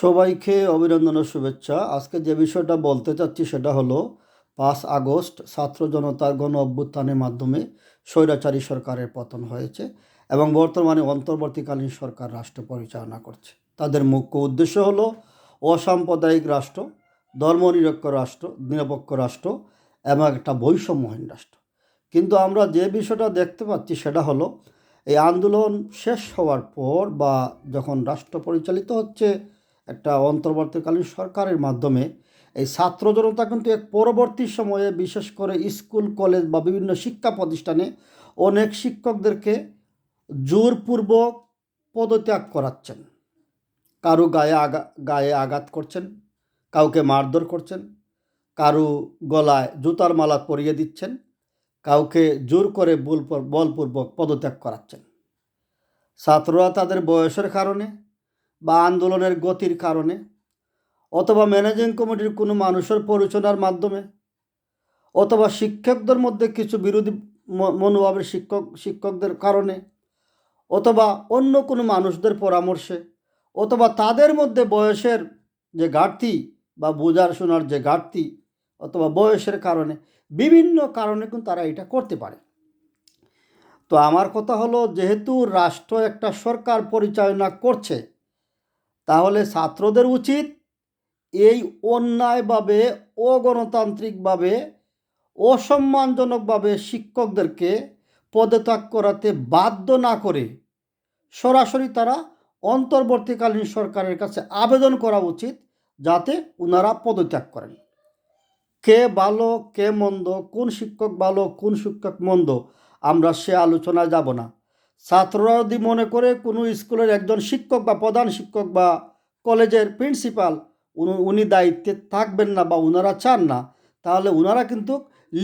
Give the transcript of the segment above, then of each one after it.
সবাইকে অভিনন্দন ও শুভেচ্ছা। আজকে যে বিষয়টা বলতে চাচ্ছি সেটা হলো, পাঁচ আগস্ট ছাত্র জনতার গণ অভ্যুত্থানের মাধ্যমে স্বৈরাচারী সরকারের পতন হয়েছে এবং বর্তমানে অন্তর্বর্তীকালীন সরকার রাষ্ট্র পরিচালনা করছে। তাদের মুখ্য উদ্দেশ্য হলো, অসাম্প্রদায়িক রাষ্ট্র, ধর্মনিরপেক্ষ রাষ্ট্র, নিরপেক্ষ রাষ্ট্র এবং একটা বৈষম্যহীন রাষ্ট্র। কিন্তু আমরা যে বিষয়টা দেখতে পাচ্ছি সেটা হলো, এই আন্দোলন শেষ হওয়ার পর বা যখন রাষ্ট্র পরিচালিত হচ্ছে একটা অন্তর্বর্তীকালীন সরকারের মাধ্যমে এই ছাত্র জনতা কিন্তু এক পরবর্তী সময়ে বিশেষ করে স্কুল, কলেজ বা বিভিন্ন শিক্ষা প্রতিষ্ঠানে অনেক শিক্ষকদেরকে জোরপূর্বক পদত্যাগ করাচ্ছেন। কারও গায়ে আগা, গায়ে আঘাত করছেন, কাউকে মারধর করছেন, কারও গলায় জুতার মালা পরিয়ে দিচ্ছেন, কাউকে জোর করে বল বলপূর্বক পদত্যাগ করাচ্ছেন। ছাত্ররা তাদের বয়সের কারণে বা আন্দোলনের গতির কারণে অথবা ম্যানেজিং কমিটির কোনো মানুষের পরিচালনার মাধ্যমে অথবা শিক্ষকদের মধ্যে কিছু বিরোধী মনোভাবের শিক্ষক, শিক্ষকদের কারণে অথবা অন্য কোনো মানুষদের পরামর্শে অথবা তাদের মধ্যে বয়সের যে ঘাটতি বা বোঝার শোনার যে ঘাটতি অথবা বয়সের কারণে বিভিন্ন কারণে কিন্তু তারা এটা করতে পারে। তো আমার কথা হলো, যেহেতু রাষ্ট্র একটা সরকার পরিচালনা করছে তাহলে ছাত্রদের উচিত এই অন্যায়ভাবে, অগণতান্ত্রিকভাবে, অসম্মানজনকভাবে শিক্ষকদেরকে পদত্যাগ করাতে বাধ্য না করে সরাসরি তারা অন্তর্বর্তীকালীন সরকারের কাছে আবেদন করা উচিত যাতে ওনারা পদত্যাগ করেন। কে ভালো, কে মন্দ, কোন শিক্ষক ভালো, কোন শিক্ষক মন্দ, আমরা সে আলোচনায় যাব না। ছাত্ররা যদি মনে করে কোনো স্কুলের একজন শিক্ষক বা প্রধান শিক্ষক বা কলেজের প্রিন্সিপাল, উনি দায়িত্বে থাকবেন না বা ওনারা চান না, তাহলে ওনারা কিন্তু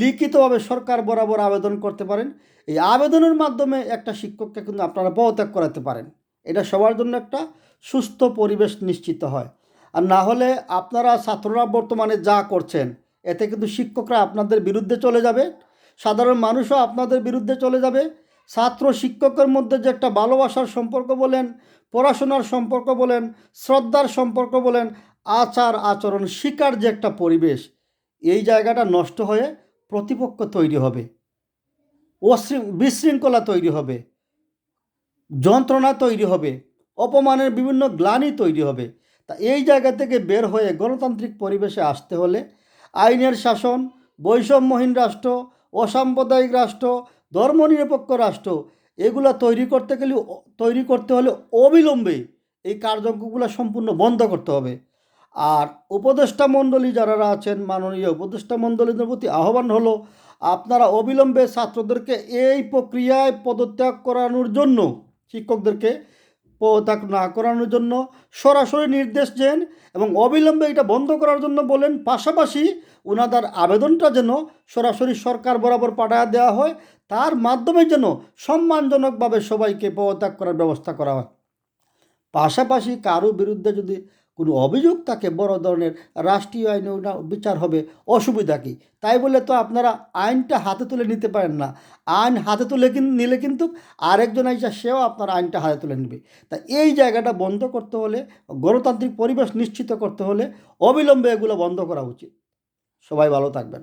লিখিতভাবে সরকার বরাবর আবেদন করতে পারেন। এই আবেদনের মাধ্যমে একটা শিক্ষককে কিন্তু আপনারা পদত্যাগ করাতে পারেন। এটা সবার জন্য একটা সুস্থ পরিবেশ নিশ্চিত হয়। আর না হলে আপনারা ছাত্ররা বর্তমানে যা করছেন, এতে কিন্তু শিক্ষকরা আপনাদের বিরুদ্ধে চলে যাবে, সাধারণ মানুষও আপনাদের বিরুদ্ধে চলে যাবে ছাত্র শিক্ষকের মধ্যে যে একটা ভালোবাসার সম্পর্ক বলেন, পড়াশোনার সম্পর্ক বলেন, শ্রদ্ধার সম্পর্ক বলেন, আচার আচরণ, শিকার যে একটা পরিবেশ, এই জায়গাটা নষ্ট হয়ে প্রতিপক্ষ তৈরি হবে। অশৃ- বিশৃঙ্খলা তৈরি হবে। যন্ত্রণা তৈরি হবে। অপমানের বিভিন্ন গ্লানি তৈরি হবে। তা এই জায়গা থেকে বের হয়ে গণতান্ত্রিক পরিবেশে আসতে হলে আইনের শাসন, বৈষম্যহীন রাষ্ট্র, অসাম্প্রদায়িক রাষ্ট্র ধর্মনিরপেক্ষ রাষ্ট্র, এগুলো তৈরি করতে গেলে তৈরি করতে হলে অবিলম্বে এই কার্যক্রমগুলো সম্পূর্ণ বন্ধ করতে হবে। আর উপদেষ্টা মণ্ডলী যারা আছেন, মাননীয় উপদেষ্টা মণ্ডলীদের প্রতি আহ্বান হলো, আপনারা অবিলম্বে ছাত্রদেরকে এই প্রক্রিয়ায় পদত্যাগ করানোর জন্য শিক্ষকদেরকে পদত্যাগ না করানোর জন্য সরাসরি নির্দেশ দেন এবং অবিলম্বে এটা বন্ধ করার জন্য বলেন, পাশাপাশি ওনাদের আবেদনটা যেন সরাসরি সরকার বরাবর পাঠায় দেওয়া হয়, তার মাধ্যমে যেন সম্মানজনকভাবে সবাইকে পদত্যাগ করার ব্যবস্থা করা হয়। পাশাপাশি কারও বিরুদ্ধে যদি কোনো অভিযোগ থাকে, বড় ধরনের রাষ্ট্রীয় আইন বিচার হবে, অসুবিধা কী? তাই বলে তো আপনারা আইনটা হাতে তুলে নিতে পারেন না। আইন হাতে তুলে নিলে কিন্তু আরেকজন আইসা সেও আপনার আইনটা হাতে তুলে নেবে। তা এই জায়গাটা বন্ধ করতে হলে, গণতান্ত্রিক পরিবেশ নিশ্চিত করতে হলে অবিলম্বে এগুলো বন্ধ করা উচিত। সবাই ভালো থাকবেন।